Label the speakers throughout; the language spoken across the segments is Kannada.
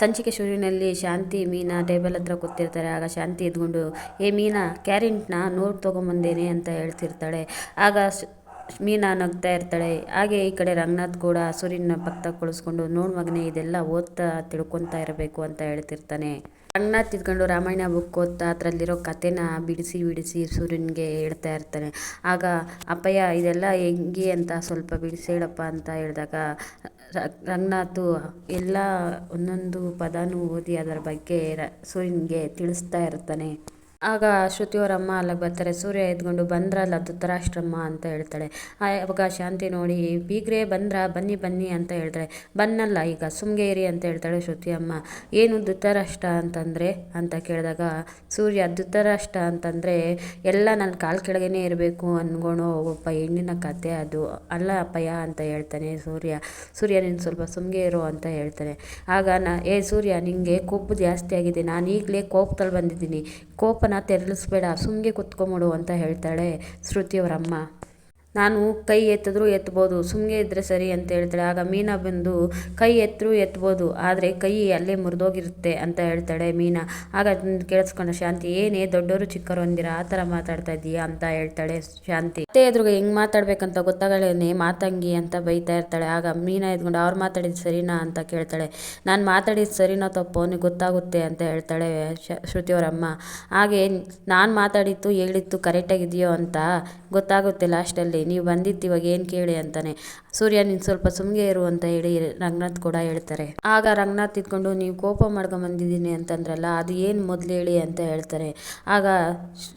Speaker 1: ಸಂಚಿಕೆ ಶುರುವಿನಲ್ಲಿ ಶಾಂತಿ, ಮೀನಾ ಟೇಬಲ್ ಹತ್ರ ಕೂತಿರ್ತಾರೆ. ಆಗ ಶಾಂತಿ ಎದ್ಕೊಂಡು ಏ ಮೀನಾ, ಕ್ಯಾರೆಂಟ್ನ ನೋಟ್ ತೊಗೊಂಬಂದೇನೆ ಅಂತ ಹೇಳ್ತಿರ್ತಾಳೆ. ಆಗ ಮೀನಾ ನಗ್ತಾ ಇರ್ತಾಳೆ. ಹಾಗೆ ಈ ಕಡೆ ರಂಗನಾಥ್ ಕೂಡ ಸೂರ್ಯನ ಭಕ್ತ ಕೊಳಿಸ್ಕೊಂಡು, ನೋಡು ಮಗನೇ, ಇದೆಲ್ಲ ಓದ್ತಾ ತಿಳ್ಕೊತಾ ಇರಬೇಕು ಅಂತ ಹೇಳ್ತಿರ್ತಾನೆ. ರಂಗನಾಥ್ ತಿದ್ಕೊಂಡು ರಾಮಾಯಣ ಬುಕ್ ಓದ್ತಾ ಅದರಲ್ಲಿರೋ ಕಥೆನ ಬಿಡಿಸಿ ಬಿಡಿಸಿ ಸೂರ್ಯನಿಗೆ ಹೇಳ್ತಾ ಇರ್ತಾನೆ. ಆಗ ಅಪ್ಪಯ್ಯ, ಇದೆಲ್ಲ ಹೆಂಗೆ ಅಂತ ಸ್ವಲ್ಪ ಬಿಡಿಸಿ ಹೇಳಪ್ಪ ಅಂತ ಹೇಳಿದಾಗ ರಂಗನಾಥು, ಎಲ್ಲ ಒಂದೊಂದು ಪದನೂ ಓದಿ ಅದರ ಬಗ್ಗೆ ಸೂರ್ಯನಿಗೆ ತಿಳಿಸ್ತಾ ಇರ್ತಾನೆ. ಆಗ ಶ್ರುತಿಯವರಮ್ಮ ಅಲ್ಲಿಗೆ ಬರ್ತಾರೆ. ಸೂರ್ಯ ಎದ್ಕೊಂಡು ಬಂದ್ರಲ್ಲ ಧೃತರಾಷ್ಟ್ರಮ್ಮ ಅಂತ ಹೇಳ್ತಾಳೆ. ಆವಾಗ ಶಾಂತಿ ನೋಡಿ, ಬೀಗ್ರೆ ಬಂದ್ರ, ಬನ್ನಿ ಬನ್ನಿ ಅಂತ ಹೇಳ್ತಾಳೆ. ಬನ್ನಲ್ಲ ಈಗ, ಸುಮ್ಗೆ ಇರಿ ಅಂತ ಹೇಳ್ತಾಳೆ ಶ್ರುತಿ ಅಮ್ಮ. ಏನು ಧೃತರಾಷ್ಟ್ರ ಅಂತಂದರೆ? ಅಂತ ಕೇಳಿದಾಗ, ಸೂರ್ಯ, ಧೃತರಾಷ್ಟ್ರ ಅಂತಂದರೆ ಎಲ್ಲ ನನ್ನ ಕಾಲು ಕೆಳಗೇನೆ ಇರಬೇಕು ಅನ್ಕೊಳೋ ಒಬ್ಬ ಹೆಣ್ಣಿನ ಕತೆ ಅದು. ಅಲ್ಲ ಅಪ್ಪಯ್ಯ ಅಂತ ಹೇಳ್ತಾನೆ ಸೂರ್ಯ. ಸೂರ್ಯ, ನೀನು ಸ್ವಲ್ಪ ಸುಮ್ಗೆ ಇರು ಅಂತ ಹೇಳ್ತಾನೆ. ಆಗ ನಾ, ಏ ಸೂರ್ಯ, ನಿಂಗೆ ಕೊಬ್ಬು ಜಾಸ್ತಿ ಆಗಿದೆ. ನಾನು ಈಗಲೇ ಕೋಪದಲ್ಲಿ ಬಂದಿದ್ದೀನಿ. ಕೋಪನ ತೆರಳಿಸ್ಬೇಡ ಸುಮ್ಮನೆ ಕುತ್ಕೊಂಬಿಡು ಅಂತ ಹೇಳ್ತಾಳೆ ಶ್ರುತಿಯವರಮ್ಮ. ನಾನು ಕೈ ಎತ್ತಿದ್ರೂ ಎತ್ಬೋದು ಸುಮ್ಮನೆ ಇದ್ದರೆ ಸರಿ ಅಂತ ಹೇಳ್ತಾಳೆ. ಆಗ ಮೀನಾ ಬಂದು, ಕೈ ಎತ್ತರೂ ಎತ್ಬೋದು, ಆದರೆ ಕೈ ಅಲ್ಲೇ ಮುರಿದೋಗಿರುತ್ತೆ ಅಂತ ಹೇಳ್ತಾಳೆ ಮೀನಾ. ಆಗ ಕೇಳಿಸ್ಕೊಂಡ ಶಾಂತಿ, ಏನೇ ದೊಡ್ಡವರು ಚಿಕ್ಕವರು ಅಂದಿರ, ಆ ಥರ ಮಾತಾಡ್ತಾ ಇದೀಯಾ ಅಂತ ಹೇಳ್ತಾಳೆ ಶಾಂತಿ. ಮತ್ತೆ ಎದುರುಗ, ಹೆಂಗೆ ಮಾತಾಡ್ಬೇಕಂತ ಗೊತ್ತಾಗಲೇನೆ ಮಾತಂಗಿ ಅಂತ ಬೈತಾ ಇರ್ತಾಳೆ. ಆಗ ಮೀನಾ ಎದ್ಕೊಂಡು, ಅವ್ರು ಮಾತಾಡಿದ್ದು ಸರಿನಾ? ಅಂತ ಕೇಳ್ತಾಳೆ. ನಾನು ಮಾತಾಡಿದ ಸರಿನೋ ತಪ್ಪು ಅವನಿಗೆ ಗೊತ್ತಾಗುತ್ತೆ ಅಂತ ಹೇಳ್ತಾಳೆ ಶ್ರುತಿಯವರಮ್ಮ ಹಾಗೆ, ನಾನು ಮಾತಾಡಿದ್ದು, ಹೇಳಿದ್ದು ಕರೆಕ್ಟಾಗಿದೆಯೋ ಅಂತ ಗೊತ್ತಾಗುತ್ತೆ ಲಾಸ್ಟಲ್ಲಿ. ನೀವು ಬಂದಿದ್ದು ಇವಾಗ ಏನು ಕೇಳಿ ಅಂತಾನೆ. ಸೂರ್ಯ ನೀನು ಸ್ವಲ್ಪ ಸುಮ್ಗೆ ಇರು ಅಂತ ಹೇಳಿ ರಂಗನಾಥ್ ಕೂಡ ಹೇಳ್ತಾರೆ. ಆಗ ರಂಗನಾಥ್ ಇದ್ಕೊಂಡು ನೀವು ಕೋಪ ಬಂದಿದ್ದೀನಿ ಅಂತಂದ್ರಲ್ಲ, ಅದು ಏನು ಮೊದಲು ಹೇಳಿ ಅಂತ ಹೇಳ್ತಾರೆ. ಆಗ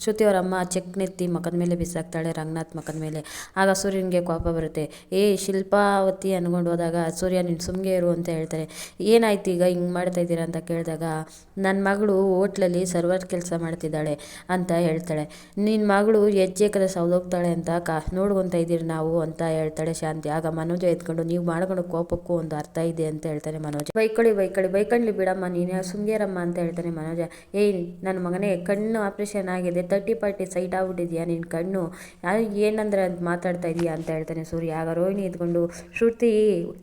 Speaker 1: ಶ್ರುತಿಯವರಮ್ಮ ಚೆಕ್ ನೆತ್ತಿ ಮಕದ ಮೇಲೆ ಬಿಸಾಕ್ತಾಳೆ ರಂಗನಾಥ್ ಮಕದ ಮೇಲೆ. ಆಗ ಸೂರ್ಯನಿಗೆ ಕೋಪ ಬರುತ್ತೆ. ಏ ಶಿಲ್ಪಾವತಿ ಅನ್ಕೊಂಡು ಹೋದಾಗ ಸೂರ್ಯ ನೀನು ಸುಮ್ಗೆ ಇರು ಅಂತ ಹೇಳ್ತಾರೆ. ಏನಾಯ್ತು ಈಗ ಹಿಂಗೆ ಮಾಡ್ತಾ ಇದ್ದೀರಾ ಅಂತ ಕೇಳಿದಾಗ ನನ್ನ ಮಗಳು ಹೋಟ್ಲಲ್ಲಿ ಸರ್ವರ್ ಕೆಲಸ ಮಾಡ್ತಿದ್ದಾಳೆ ಅಂತ ಹೇಳ್ತಾಳೆ. ನಿನ್ನ ಮಗಳು ಹೆಜ್ಜೆ ಕದ ಸೌದೋಗ್ತಾಳೆ ಅಂತ ಕಾ ನೋಡ್ಕೊತ ಇದ್ದೀರಿ ನಾವು ಅಂತ ಹೇಳ್ತಾಳೆ ಶಾಂತಿ. ಆಗ ಮನೋಜ ಎತ್ಕೊಂಡು, ನೀವು ಮಾಡ್ಕೊಂಡು ಕೋಪಕ್ಕೂ ಒಂದು ಅರ್ಥ ಇದೆ ಅಂತ ಹೇಳ್ತಾನೆ ಮನೋಜ. ಬೈಕೊಳ್ಳಿ ಬೈಕೊಳ್ಳಿ ಬೈಕೊಳ್ಳಿ ಬಿಡಮ್ಮ, ನೀನು ಸುಂಗೇರಮ್ಮ ಅಂತ ಹೇಳ್ತಾನೆ ಮನೋಜ. ಏಯ್ ನನ್ನ ಮಗನೇ, ಕಣ್ಣು ಆಪ್ರೇಷನ್ ಆಗಿದೆ ತರ್ಟಿ ಪಾರ್ಟಿ ಸೈಟ್ ಆಗ್ಬಿಟ್ಟಿದ್ಯಾ ನಿನ್ನ ಕಣ್ಣು? ಏನಂದ್ರೆ ಅಂತ ಮಾತಾಡ್ತಾ ಇದೀಯಾ ಅಂತ ಹೇಳ್ತಾನೆ ಸೂರ್ಯ. ಆಗ ರೋಹಿಣಿ ಇದ್ಕೊಂಡು ಶ್ರುತಿ,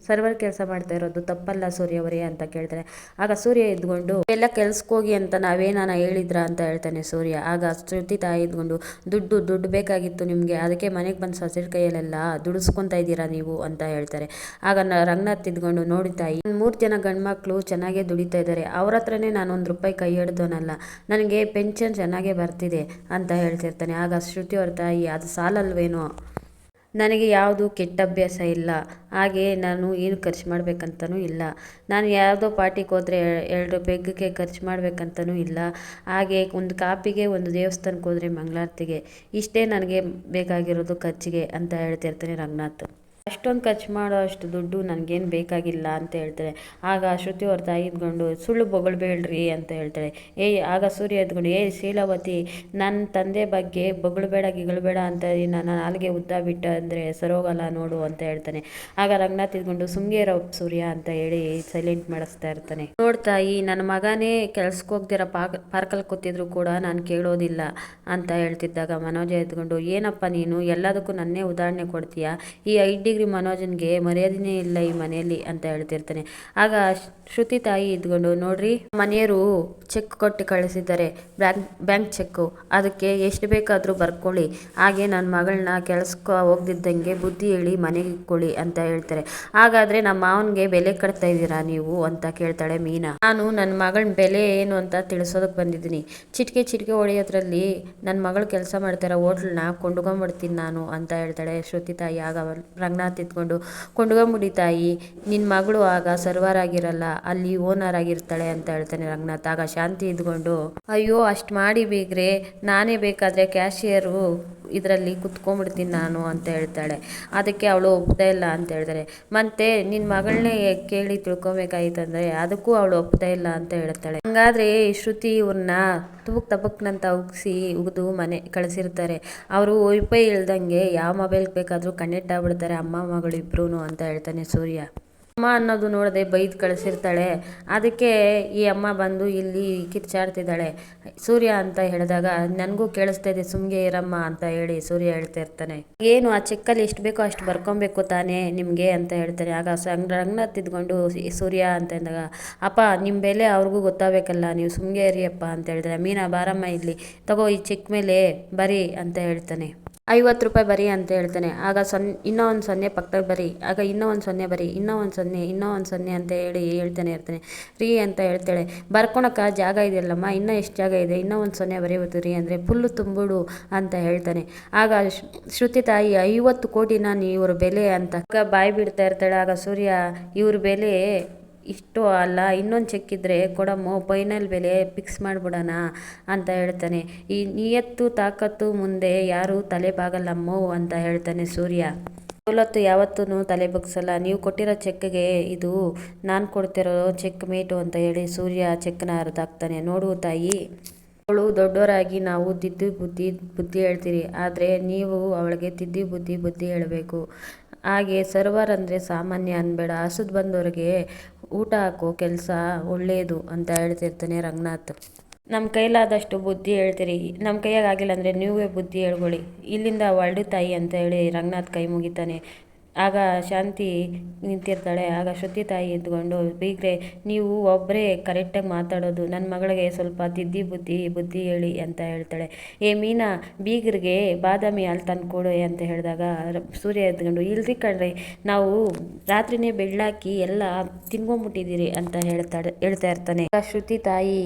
Speaker 1: ಸರ್ವರ್ ಕೆಲಸ ಮಾಡ್ತಾ ಇರೋದು ತಪ್ಪಲ್ಲ ಸೂರ್ಯ ಅವರೇ ಅಂತ ಕೇಳ್ತಾನೆ. ಆಗ ಸೂರ್ಯ ಇದ್ಕೊಂಡು ಎಲ್ಲ ಕೆಲ್ಸಕ್ಕೋಗಿ ಅಂತ ನಾವೇನಾನ ಹೇಳಿದ್ರ ಅಂತ ಹೇಳ್ತಾನೆ ಸೂರ್ಯ. ಆಗ ಶ್ರುತಿ ತಾಯಿ ಇದ್ಕೊಂಡು ದುಡ್ಡು ದುಡ್ಡು ಬೇಕಾಗಿತ್ತು ನಿಮಗೆ, ಅದಕ್ಕೆ ಮನೆಗೆ ಬಂದು ಸಸಿರ ಕೈಯಲ್ಲೆಲ್ಲ ದುಡಿಸ್ಕೊಂತ ಇದ್ದೀರಾ ನೀವು ಅಂತ ಹೇಳ್ತಾರೆ. ಆಗ ರಂಗನಾಥ್ ತಿದ್ಕೊಂಡು, ನೋಡಿ ತಾಯಿ ಮೂರು ಜನ ಗಂಡ್ಮಕ್ಳು ಚೆನ್ನಾಗೇ ದುಡಿತಾ ಇದ್ದಾರೆ. ಅವ್ರ ಹತ್ರನೇ ನಾನು ಒಂದು ರೂಪಾಯಿ ಕೈ ಹಿಡ್ದೋನಲ್ಲ ನನಗೆ ಪೆನ್ಷನ್ ಚೆನ್ನಾಗೇ ಬರ್ತಿದೆ, ಅಂತ ಹೇಳ್ತಿರ್ತಾನೆ. ಆಗ ಶ್ರುತಿ ಅವ್ರ ತಾಯಿ, ಅದು ಸಾಲಲ್ವೇನೋ? ನನಗೆ ಯಾವುದು ಕೆಟ್ಟ ಅಭ್ಯಾಸ ಇಲ್ಲ. ಹಾಗೆಯೇ ನಾನು ಏನು ಖರ್ಚು ಮಾಡಬೇಕಂತನೂ ಇಲ್ಲ. ನಾನು ಯಾವುದೋ ಪಾರ್ಟಿಗೆ ಹೋದರೆ ಎರಡು ಪೆಗ್ಗಿಗೆ ಖರ್ಚು ಮಾಡಬೇಕಂತನೂ ಇಲ್ಲ. ಹಾಗೆ ಒಂದು ಕಾಪಿಗೆ ಒಂದು ದೇವಸ್ಥಾನಕ್ಕೆ ಹೋದರೆ ಮಂಗಳಾರತಿಗೆ, ಇಷ್ಟೇ ನನಗೆ ಬೇಕಾಗಿರೋದು ಖರ್ಚಿಗೆ ಅಂತ ಹೇಳ್ತಿರ್ತಾನೆ ರಂಗನಾಥ್. ಅಷ್ಟೊಂದು ಖರ್ಚು ಮಾಡೋ ಅಷ್ಟು ದುಡ್ಡು ನನಗೇನು ಬೇಕಾಗಿಲ್ಲ ಅಂತ ಹೇಳ್ತಾರೆ. ಆಗ ಶ್ರುತಿ ಅವ್ರ ತಾಯಿ ಇದ್ಕೊಂಡು, ಸುಳ್ಳು ಬೊಗಳ್ಬೇಡ್ರಿ ಅಂತ ಹೇಳ್ತಾಳೆ ಏಯ್ ಆಗ ಸೂರ್ಯ ಎದ್ಕೊಂಡು, ಏ, ಶೀಲಾವತಿ ನನ್ನ ತಂದೆ ಬಗ್ಗೆ ಬೊಗಳ್ಬೇಡ, ಗಿಗಳ್ಬೇಡ ಅಂತ ನಾನು ನಾಲ್ಗೆ ಉದ್ದ ಬಿಟ್ಟ ಅಂದರೆ ಸರೋಗಲ್ಲ ನೋಡು ಅಂತ ಹೇಳ್ತಾನೆ. ಆಗ ರಂಗನಾಥ್ ಇದ್ಕೊಂಡು ಸುಮ್ಗೇರ ಸೂರ್ಯ ಅಂತ ಹೇಳಿ ಸೈಲೆಂಟ್ ಮಾಡಿಸ್ತಾ ಇರ್ತಾನೆ. ನೋಡ್ತಾಯಿ ನನ್ನ ಮಗನೇ ಕೆಲ್ಸಕ್ಕೆ ಹೋಗ್ದಿರ ಪಾರ್ಕ್ ಪಾರ್ಕಲ್ಲಿ ಕೂತಿದ್ರು ಕೂಡ ನಾನು ಕೇಳೋದಿಲ್ಲ ಅಂತ ಹೇಳ್ತಿದ್ದಾಗ ಮನೋಜ ಎದ್ಕೊಂಡು, ಏನಪ್ಪ ನೀನು, ಎಲ್ಲದಕ್ಕೂ ನನ್ನೇ ಉದಾಹರಣೆ ಕೊಡ್ತೀಯಾ? ಈ ಐ ಡಿಗ್ರಿ ಮನೋಜನ್ಗೆ ಮರ್ಯಾದೆನೇ ಇಲ್ಲ ಈ ಮನೆಯಲ್ಲಿ ಅಂತ ಹೇಳ್ತಿರ್ತಾನೆ. ಆಗ ಶ್ರುತಿ ತಾಯಿ ಇದ್ಕೊಂಡು, ನೋಡ್ರಿ ಮನೆಯವರು ಚೆಕ್ ಕೊಟ್ಟು ಕಳಿಸಿದ್ದಾರೆ. Bank bank cheque. ಅದಕ್ಕೆ ಎಷ್ಟು ಬೇಕಾದರೂ ಬರ್ಕೊಳ್ಳಿ. ಹಾಗೆ ನನ್ನ ಮಗಳನ್ನ ಕೆಲಸಕ್ಕೆ ಹೋಗ್ದಿದ್ದಂಗೆ ಬುದ್ಧಿ ಹೇಳಿ ಮನೆಗೆ ಇಕ್ಕೊಳ್ಳಿ ಅಂತ ಹೇಳ್ತಾರೆ. ಹಾಗಾದ್ರೆ ನಮ್ಮ ಮಾವನಿಗೆ ಬೆಲೆ ಕಟ್ತಾ ಇದ್ದೀರಾ ನೀವು ಅಂತ ಕೇಳ್ತಾಳೆ ಮೀನಾ. ನಾನು ನನ್ನ ಮಗಳ ಬೆಲೆ ಏನು ಅಂತ ತಿಳಿಸೋದಕ್ಕೆ ಬಂದಿದ್ದೀನಿ. ಚಿಟಿಕೆ ಚಿಟಿಕೆ ಹೊಡೆಯೋದ್ರಲ್ಲಿ ನನ್ನ ಮಗಳು ಕೆಲಸ ಮಾಡ್ತಾರೆ ಹೋಟ್ಲನ್ನ ಕೊಂಡ್ಕೊಂಬಿಡ್ತೀನಿ ನಾನು ಅಂತ ಹೇಳ್ತಾಳೆ ಶ್ರುತಿ ತಾಯಿ. ಆಗ ರಂಗನಾಥ್ ಇದ್ಕೊಂಡು ಕೊಂಡ್ಕೊಂಬಿಡಿ ತಾಯಿ ನಿನ್ನ ಮಗಳು ಆಗ ಸರ್ವರ್ ಆಗಿರಲ್ಲ ಅಲ್ಲಿ ಓನರ್ ಆಗಿರ್ತಾಳೆ ಅಂತ ಹೇಳ್ತಾನೆ ರಂಗನಾಥ್. ಆಗ ಶಾಂತಿ ಇದ್ಕೊಂಡು ಅಯ್ಯೋ, ಅಷ್ಟು ಮಾಡಿ ಬೇಗ್ರೆ, ನಾನೇ ಬೇಕಾದರೆ ಕ್ಯಾಶಿಯರು ಇದರಲ್ಲಿ ಕುತ್ಕೊಂಡ್ಬಿಡ್ತೀನಿ ನಾನು ಅಂತ ಹೇಳ್ತಾಳೆ. ಅದಕ್ಕೆ ಅವಳು ಒಪ್ತಾ ಇಲ್ಲ ಅಂತ ಹೇಳ್ತಾರೆ. ಮತ್ತೆ ನಿನ್ನ ಮಗಳನ್ನೇ ಕೇಳಿ ತಿಳ್ಕೊಬೇಕಾಯ್ತಂದ್ರೆ ಅದಕ್ಕೂ ಅವಳು ಒಪ್ತಾ ಇಲ್ಲ ಅಂತ ಹೇಳ್ತಾಳೆ. ಹಂಗಾದ್ರೆ ಶ್ರುತಿ ಇವ್ರನ್ನ ತುಬಕ್ ತಬಕ್ನಂತ ಉಗಿಸಿ ಉಗಿದು ಮನೆ ಕಳಿಸಿರ್ತಾರೆ. ಅವರು ವೈಫೈ ಇಲ್ದಂಗೆ ಯಾವ ಮೊಬೈಲ್ ಬೇಕಾದರೂ ಕನೆಕ್ಟ್ ಆಗ್ಬಿಡ್ತಾರೆ ಅಮ್ಮ ಮಗಳು ಇಬ್ಬರೂ ಅಂತ ಹೇಳ್ತಾನೆ ಸೂರ್ಯ. ಅಮ್ಮ ಅನ್ನೋದು ನೋಡದೆ ಬೈದು ಕಳಿಸಿರ್ತಾಳೆ. ಅದಕ್ಕೆ ಈ ಅಮ್ಮ ಬಂದು ಇಲ್ಲಿ ಕಿರ್ಚಾಡ್ತಿದ್ದಾಳೆ. ಸೂರ್ಯ ಅಂತ ಹೇಳಿದಾಗ, ನನಗೂ ಕೇಳಿಸ್ತಾ ಇದೆ, ಸುಮ್ಗೆ ಇರಮ್ಮ ಅಂತ ಹೇಳಿ ಸೂರ್ಯ ಹೇಳ್ತಾ ಇರ್ತಾನೆ. ಏನು ಆ ಚೆಕ್ಕಲ್ಲಿ ಎಷ್ಟು ಬೇಕೋ ಅಷ್ಟು ಬರ್ಕೊಬೇಕು ತಾನೇ ನಿಮಗೆ ಅಂತ ಹೇಳ್ತಾನೆ. ಆಗ ಸಂಗ್ ರಂಗನಾಥ್ ತಿದ್ಕೊಂಡು ಸೂರ್ಯ ಅಂತ ಅಂದಾಗ ಅಪ್ಪ ನಿಮ್ಮ ಬೆಲೆ ಅವ್ರಿಗೂ ಗೊತ್ತಾಗಬೇಕಲ್ಲ, ನೀವು ಸುಮ್ಗೆ ಇರಿಯಪ್ಪ ಅಂತ ಹೇಳ್ತಾರೆ ಮೀನಾ ಬಾರಮ್ಮ ಇಲ್ಲಿ ತಗೋ ಈ ಚೆಕ್ ಮೇಲೆ ಬರಿ ಅಂತ ಹೇಳ್ತಾನೆ. ಐವತ್ತು ರೂಪಾಯಿ ಬರಿ ಅಂತ ಹೇಳ್ತಾನೆ. ಆಗ ಸೊನ್ನೆ ಇನ್ನೂ ಒಂದು ಸೊನ್ನೆ ಪಕ್ಕದಲ್ಲಿ ಬರಿ. ಆಗ ಇನ್ನೂ ಒಂದು ಸೊನ್ನೆ ಬರಿ. ಇನ್ನೂ ಒಂದು ಸೊನ್ನೆ, ಇನ್ನೂ ಒಂದು ಸೊನ್ನೆ ಅಂತ ಹೇಳಿ ಹೇಳ್ತಾನೆ ಇರ್ತಾನೆ. ರೀ ಅಂತ ಹೇಳ್ತಾಳೆ. ಬರ್ಕೊಳಕ್ಕೆ ಜಾಗ ಇದೆಯಲ್ಲಮ್ಮ, ಇನ್ನೂ ಎಷ್ಟು ಜಾಗ ಇದೆ? ಇನ್ನೂ ಒಂದು ಸೊನ್ನೆ ಬರೀಬೋದು ರೀ ಅಂದರೆ ಫುಲ್ಲು ತುಂಬಿಡು ಅಂತ ಹೇಳ್ತಾನೆ. ಆಗ ಶ್ರುತಿ ತಾಯಿ, ಐವತ್ತು ನಾನು ಇವ್ರ ಬೆಲೆ ಅಂತ. ಬಾಯಿ ಬಿಡ್ತಾ ಇರ್ತಾಳೆ. ಆಗ ಸೂರ್ಯ, ಇವ್ರ ಬೆಲೆ ಇಷ್ಟು ಅಲ್ಲ, ಇನ್ನೊಂದು ಚೆಕ್ ಇದ್ದರೆ ಕೊಡಮ್ಮು ಫೈನಲ್ ಬೆಲೆ ಫಿಕ್ಸ್ ಮಾಡಿಬಿಡೋಣ ಅಂತ ಹೇಳ್ತಾನೆ. ಈ ನಿಯತ್ತು ತಾಕತ್ತು ಮುಂದೆ ಯಾರೂ ತಲೆ ಬಾಗಲ್ಲಮ್ಮೋ ಅಂತ ಹೇಳ್ತಾನೆ ಸೂರ್ಯ. ಸವಲತ್ತು ಯಾವತ್ತೂ ತಲೆ ಬಗ್ಸಲ್ಲ. ನೀವು ಕೊಟ್ಟಿರೋ ಚೆಕ್ಗೆ ಇದು ನಾನು ಕೊಡ್ತಿರೋ ಚೆಕ್ ಮೇಟು ಅಂತ ಹೇಳಿ ಸೂರ್ಯ ಚೆಕ್ನ ಹರಿದಾಕ್ತಾನೆ ನೋಡು ತಾಯಿ. ಅವಳು ದೊಡ್ಡವರಾಗಿ ನಾವು ತಿದ್ದು ಬುದ್ಧಿ ಬುದ್ಧಿ ಹೇಳ್ತೀರಿ. ಆದರೆ ನೀವು ಅವಳಿಗೆ ತಿದ್ದಿ ಬುದ್ಧಿ ಬುದ್ಧಿ ಹೇಳಬೇಕು. ಹಾಗೆ ಸರ್ವರ್ ಅಂದರೆ ಸಾಮಾನ್ಯ ಅನ್ಬೇಡ. ಹಸುದು ಬಂದವ್ರಿಗೆ ಊಟ ಹಾಕೋ ಕೆಲಸ ಒಳ್ಳೆಯದು ಅಂತ ಹೇಳ್ತಿರ್ತಾನೆ ರಂಗನಾಥ್. ನಮ್ಮ ಕೈಲಾದಷ್ಟು ಬುದ್ಧಿ ಹೇಳ್ತೀರಿ. ನಮ್ಮ ಕೈಯಾಗ ಆಗಿಲ್ಲ ಅಂದರೆ ನೀವೇ ಬುದ್ಧಿ ಹೇಳ್ಕೊಳ್ಳಿ. ಇಲ್ಲಿಂದ ಒಳ್ಳೆ ತಾಯಿ ಅಂತ ಹೇಳಿ ರಂಗನಾಥ್ ಕೈ ಮುಗಿತಾನೆ. ಆಗ ಶಾಂತಿ ನಿಂತಿರ್ತಾಳೆ. ಆಗ ಶ್ರುತಿ ತಾಯಿ ಎದ್ಕೊಂಡು ಬೀಗ್ರೆ, ನೀವು ಒಬ್ಬರೇ ಕರೆಕ್ಟಾಗಿ ಮಾತಾಡೋದು. ನನ್ನ ಮಗಳಿಗೆ ಸ್ವಲ್ಪ ತಿದ್ದಿ ಬುದ್ಧಿ ಬುದ್ಧಿ ಹೇಳಿ ಅಂತ ಹೇಳ್ತಾಳೆ. ಏ ಮೀನಾ, ಬೀಗರಿಗೆ ಬಾದಾಮಿ ಅಲ್ಲಿ ತಂದು ಕೊಡು ಅಂತ ಹೇಳಿದಾಗ ಸೂರ್ಯ ಎದ್ಕೊಂಡು ಇಲ್ರಿ ಕಣ್ರಿ, ನಾವು ರಾತ್ರಿನೇ ಬೆಳ್ಳಾಕಿ ಎಲ್ಲ ತಿನ್ಕೊಂಬಿಟ್ಟಿದ್ದೀರಿ ಅಂತ ಹೇಳ್ತಾಳೆ, ಹೇಳ್ತಾ ಇರ್ತಾನೆ. ಶ್ರುತಿ ತಾಯಿ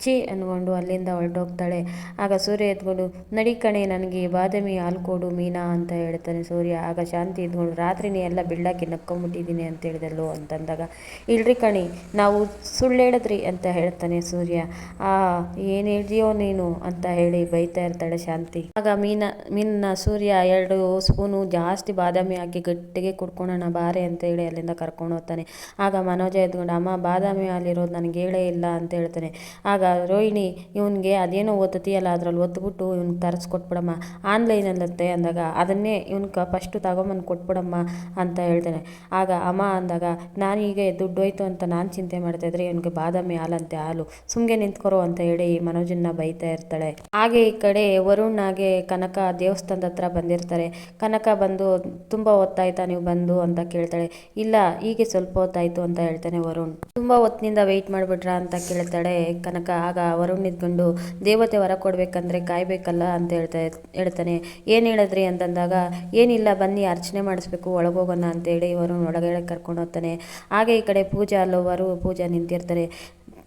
Speaker 1: ಛೀ ಅನ್ಕೊಂಡು ಅಲ್ಲಿಂದ ಹೊರಟೋಗ್ತಾಳೆ. ಆಗ ಸೂರ್ಯ ಎದ್ಕೊಂಡು ನಡಿ ಕಣೆ, ನನಗೆ ಬಾದಾಮಿ ಹಾಲು ಕೊಡು ಮೀನಾ ಅಂತ ಹೇಳ್ತಾನೆ ಸೂರ್ಯ. ಆಗ ಶಾಂತಿ ಎದ್ಕೊಂಡು ರಾತ್ರಿನೇ ಎಲ್ಲ ಬಿಳ್ಳಾಕಿ ನಕ್ಕೊಂಬಿಟ್ಟಿದ್ದೀನಿ ಅಂತ ಹೇಳಿದಲ್ಲೋ? ಅಂತಂದಾಗ, ಇಲ್ರಿ ಕಣಿ, ನಾವು ಸುಳ್ಳು ಹೇಳಿದ್ರಿ ಅಂತ ಹೇಳ್ತಾನೆ ಸೂರ್ಯ. ಆ, ಏನು ಹೇಳಿದೆಯೋ ನೀನು? ಅಂತ ಹೇಳಿ ಬೈತಾ ಇರ್ತಾಳೆ ಶಾಂತಿ. ಆಗ ಮೀನ, ಮೀನನ್ನ ಸೂರ್ಯ ಎರಡು ಸ್ಪೂನು ಜಾಸ್ತಿ ಬಾದಾಮಿ ಹಾಕಿ ಗಟ್ಟಿಗೆ ಕುಡ್ಕೊಳೋಣ ಬಾರೆ ಅಂತ ಹೇಳಿ ಅಲ್ಲಿಂದ ಕರ್ಕೊಂಡು ಹೋಗ್ತಾನೆ. ಆಗ ಮನೋಜ ಎದ್ಕೊಂಡು ಅಮ್ಮ, ಬಾದಾಮಿ ಹಾಲಿರೋದು ನನಗೆ ಹೇಳೇ ಇಲ್ಲ ಅಂತ ಹೇಳ್ತಾನೆ. ಆಗ ರೋಹಿಣಿ ಇವನಿಗೆ ಅದೇನೋ ಓದ್ತೀಯಲ್ಲ ಅದ್ರಲ್ಲಿ ಓದ್ಬಿಟ್ಟು ಇವ್ನಿಗೆ ತರಿಸ್ಕೊಟ್ಬಿಡಮ್ಮ. ಆನ್ಲೈನಲ್ಲತ್ತೆ ಅಂದಾಗ ಅದನ್ನೇ ಇವ್ನಿಗೆ ಫಸ್ಟು ತಗೊಂಬಂದು ಕೊಟ್ಬಿಡಮ್ಮ ಅಂತ ಹೇಳ್ತಾನೆ. ಆಗ ಅಮ್ಮ ಅಂದಾಗ ನಾನೀಗ ದುಡ್ಡು ಹೋಯ್ತು ಅಂತ ನಾನು ಚಿಂತೆ ಮಾಡ್ತಾ ಇದ್ರೆ ಇವನಿಗೆ ಬಾದಾಮಿ ಹಾಲಂತೆ, ಹಾಲು. ಸುಮ್ಗೆ ನಿಂತ್ಕೊರೋ ಅಂತ ಹೇಳಿ ಮನೋಜನ್ನ ಬೈತಾ ಇರ್ತಾಳೆ. ಹಾಗೆ ಈ ಕಡೆ ವರುಣಾಗೆ ಕನಕ ದೇವಸ್ಥಾನದ ಹತ್ರ ಬಂದಿರ್ತಾರೆ. ಕನಕ ಬಂದು, ತುಂಬ ಹೊತ್ತಾಯ್ತಾ ನೀವು ಬಂದು? ಅಂತ ಕೇಳ್ತಾಳೆ. ಇಲ್ಲ, ಹೀಗೆ ಸ್ವಲ್ಪ ಹೊತ್ತಾಯ್ತು, ಅಂತ ಹೇಳ್ತಾನೆ ವರುಣ್. ತುಂಬ ಹೊತ್ತಿನಿಂದ ವೆಯ್ಟ್ ಮಾಡಿಬಿಟ್ರಾ? ಅಂತ ಕೇಳ್ತಾಳೆ ಕನಕ. ಆಗ ವರುಣ್ ನಿಂತ್ಕೊಂಡು, ದೇವತೆ ವರ ಕೊಡಬೇಕಂದ್ರೆ ಕಾಯಬೇಕಲ್ಲ ಅಂತ ಹೇಳ್ತಾ ಹೇಳ್ತಾನೆ. ಏನು ಹೇಳಿದ್ರಿ? ಅಂತಂದಾಗ, ಏನಿಲ್ಲ, ಬನ್ನಿ, ಅರ್ಚನೆ ಮಾಡಿಸ್ಬೇಕು, ಒಳಗೋಗೋಣ ಅಂತೇಳಿ ವರುಣ್ ಒಳಗಡೆ ಕರ್ಕೊಂಡು ಹೋಗ್ತಾನೆ. ಹಾಗೆ ಈ ಕಡೆ ಪೂಜಾ ಅಲ್ಲೋವರು ಪೂಜಾ ನಿಂತಿರ್ತಾರೆ.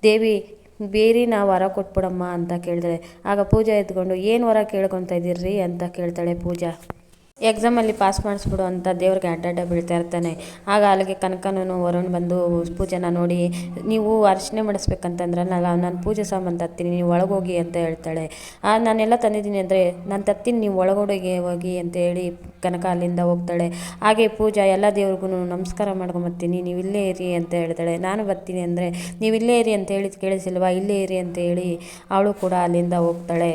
Speaker 1: ದೇವಿ, ಬೇರೆ ನಾವು ವರ ಕೊಟ್ಬಿಡಮ್ಮ ಅಂತ ಕೇಳ್ತಾಳೆ. ಆಗ ಪೂಜಾ ಎತ್ಕೊಂಡು ಏನು ವರ ಕೇಳ್ಕೊತಾ ಇದ್ದೀರ್ರಿ? ಅಂತ ಕೇಳ್ತಾಳೆ ಪೂಜಾ. ಎಕ್ಸಾಮಲ್ಲಿ ಪಾಸ್ ಮಾಡಿಸ್ಬಿಡು ಅಂತ ದೇವ್ರಿಗೆ ಅಡ್ಡಾಡ ಬೀಳ್ತಾ ಇರ್ತಾನೆ. ಆಗ ಅಲ್ಲಿಗೆ ಕನಕನೂ ವರುಣ್ ಬಂದು ಪೂಜೆನ ನೋಡಿ, ನೀವು ಅರ್ಚನೆ ಮಾಡಿಸ್ಬೇಕಂತಂದ್ರಲ್ಲ ನಾನು ಪೂಜೆ ಸಾಮಾನು ತರ್ತೀನಿ, ನೀವು ಒಳಗೋಗಿ ಅಂತ ಹೇಳ್ತಾಳೆ. ನಾನೆಲ್ಲ ತಂದಿದ್ದೀನಿ ಅಂದರೆ ನಾನು ತತ್ತೀನಿ ನೀವು ಒಳಗಡೆಗೆ ಹೋಗಿ ಅಂತ ಹೇಳಿ ಕನಕ ಅಲ್ಲಿಂದ ಹೋಗ್ತಾಳೆ. ಹಾಗೆ ಪೂಜಾ ಎಲ್ಲ ದೇವ್ರಿಗೂ ನಮಸ್ಕಾರ ಮಾಡ್ಕೊಂಬತ್ತೀನಿ ನೀವು ಇಲ್ಲೇ ಇರಿ ಅಂತ ಹೇಳ್ತಾಳೆ. ನಾನು ಬರ್ತೀನಿ ಅಂದರೆ ನೀವು ಇಲ್ಲೇ ಇರಿ ಅಂತ ಹೇಳಿ ಕೇಳಿಸಿಲ್ವಾ? ಇಲ್ಲೇ ಇರಿ ಅಂತ ಹೇಳಿ ಅವಳು ಕೂಡ ಅಲ್ಲಿಂದ ಹೋಗ್ತಾಳೆ.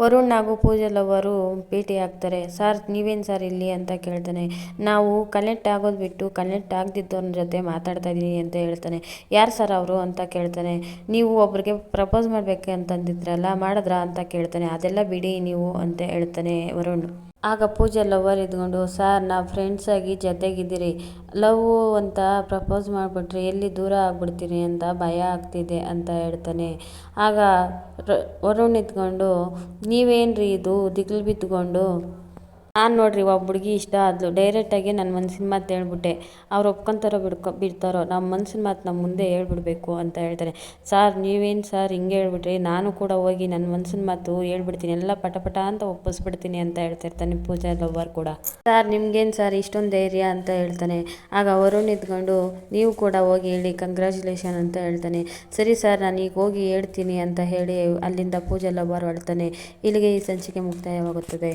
Speaker 1: ವರುಣ್ ಹಾಗೂ ಪೂಜೆಲವರು ಭೇಟಿ ಆಗ್ತಾರೆ. ಸರ್, ನೀವೇನು ಸರ್ ಇಲ್ಲಿ ಅಂತ ಕೇಳ್ತಾನೆ. ನಾವು ಕನೆಕ್ಟ್ ಆಗೋದು ಬಿಟ್ಟು ಕನೆಕ್ಟ್ ಆಗದಿದ್ದವ್ರ ಜೊತೆ ಮಾತಾಡ್ತಾ ಇದ್ದೀನಿ ಅಂತ ಹೇಳ್ತಾನೆ. ಯಾರು ಸರ್ ಅವರು? ಅಂತ ಕೇಳ್ತಾನೆ. ನೀವು ಒಬ್ರಿಗೆ ಪ್ರಪೋಸ್ ಮಾಡಬೇಕು ಅಂತಂದಿದ್ರಲ್ಲ, ಮಾಡಿದ್ರಾ? ಅಂತ ಕೇಳ್ತಾನೆ. ಅದೆಲ್ಲ ಬಿಡಿ ನೀವು, ಅಂತ ಹೇಳ್ತಾನೆ ವರುಣ್. ಆಗ ಪೂಜೆ ಲವರ್ ಇದ್ಕೊಂಡು, ಸರ್, ನಾವು ಫ್ರೆಂಡ್ಸಾಗಿ ಜೊತೆಗಿದ್ದೀರಿ. ಲವ್ ಅಂತ ಪ್ರಪೋಸ್ ಮಾಡಿಬಿಟ್ರೆ ಎಲ್ಲಿ ದೂರ ಆಗ್ಬಿಡ್ತೀನಿ ಅಂತ ಭಯ ಆಗ್ತಿದೆ, ಅಂತ ಹೇಳ್ತಾನೆ. ಆಗ ವರುಣ್ ಇದ್ಕೊಂಡು ನೀವೇನು ಇದು? ದಿಗಿಲು ಬಿದ್ದುಕೊಂಡು ನಾನು ನೋಡ್ರಿ ಒಬ್ಬ ಹುಡುಗಿ ಇಷ್ಟ ಆದ್ಲು. ಡೈರೆಕ್ಟಾಗಿ ನನ್ನ ಮನ್ಸಿನ ಮಾತು ಹೇಳ್ಬಿಟ್ಟೆ. ಅವ್ರು ಒಪ್ಕೊಂತಾರೋ ಬಿಡ್ಕೊ ಬಿಡ್ತಾರೋ ನಮ್ಮ ಮನ್ಸಿನ ಮಾತು ನಮ್ಮ ಮುಂದೆ ಹೇಳ್ಬಿಡ್ಬೇಕು ಅಂತ ಹೇಳ್ತಾರೆ. ಸಾರ್, ನೀವೇನು ಸರ್ ಹಿಂಗೆ ಹೇಳ್ಬಿಟ್ರಿ? ನಾನು ಕೂಡ ಹೋಗಿ ನನ್ನ ಮನ್ಸಿನ ಮಾತು ಹೇಳ್ಬಿಡ್ತೀನಿ. ಎಲ್ಲ ಪಟ ಪಟ ಅಂತ ಒಪ್ಪಿಸ್ಬಿಡ್ತೀನಿ ಅಂತ ಹೇಳ್ತಿರ್ತಾನೆ ಪೂಜಾ ಲವ್ವರ್ ಕೂಡ. ಸಾರ್, ನಿಮ್ಗೇನು ಸರ್? ಇಷ್ಟೊಂದು ಧೈರ್ಯ ಅಂತ ಹೇಳ್ತಾನೆ. ಆಗ ಅವರು ನಿಂತ್ಕೊಂಡು, ನೀವು ಕೂಡ ಹೋಗಿ ಹೇಳಿ ಕಂಗ್ರ್ಯಾಚುಲೇಷನ್ ಅಂತ ಹೇಳ್ತಾನೆ. ಸರಿ ಸರ್, ನಾನು ಈಗ ಹೋಗಿ ಹೇಳ್ತೀನಿ ಅಂತ ಹೇಳಿ ಅಲ್ಲಿಂದ ಪೂಜಾ ಲವ್ವರ್ ಹೊಳ್ತಾನೆ ಇಲ್ಲಿಗೆ ಈ ಸಂಚಿಕೆ ಮುಕ್ತಾಯವಾಗುತ್ತದೆ.